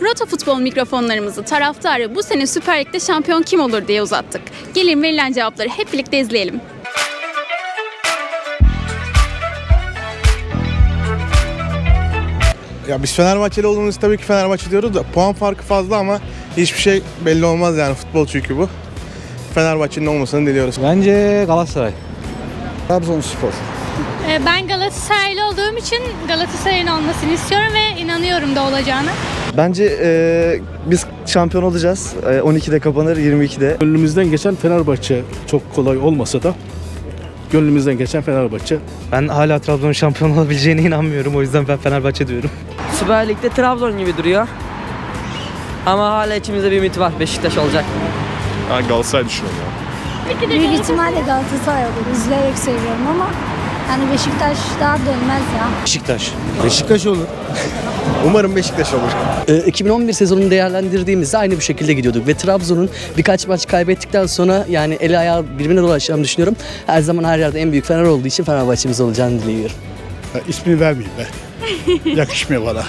Toto Futbol mikrofonlarımızı taraftarı bu sene Süper Lig'de şampiyon kim olur diye uzattık. Gelin verilen cevapları hep birlikte izleyelim. Ya biz Fenerbahçeli olduğumuz tabii ki Fenerbahçe diyoruz da puan farkı fazla ama hiçbir şey belli olmaz yani futbol çünkü bu. Fenerbahçe'nin olmasını diliyoruz. Bence Galatasaray. Trabzonspor. Ee, Ben Galatasaraylı olduğum için Galatasaray'ın olmasını istiyorum ve inanıyorum da olacağına. Bence e, biz şampiyon olacağız. E, 12'de kapanır, 22'de. Gönlümüzden geçen Fenerbahçe çok kolay olmasa da gönlümüzden geçen Fenerbahçe. Ben hala Trabzon'un şampiyon olabileceğine inanmıyorum. O yüzden ben Fenerbahçe diyorum. Süper Lig'de Trabzon gibi duruyor. Ama hala içimizde bir ümit var. Beşiktaş olacak. Ben Galatasaray düşünüyorum ya. Büyük ihtimalle Galatasaray olur. İzleyerek seviyorum ama yani Beşiktaş daha dönmez ya. Beşiktaş. Beşiktaş olur. Umarım Beşiktaş olur. 2011 sezonunu değerlendirdiğimizde aynı bu şekilde gidiyorduk ve Trabzon'un birkaç maç kaybettikten sonra yani eli ayağı birbirine dolaşacağını düşünüyorum. Her zaman her yerde en büyük Fener olduğu için Fenerbahçe'miz olacağını diliyorum. İsmini vermeyeyim ben. Yakışmıyor bana.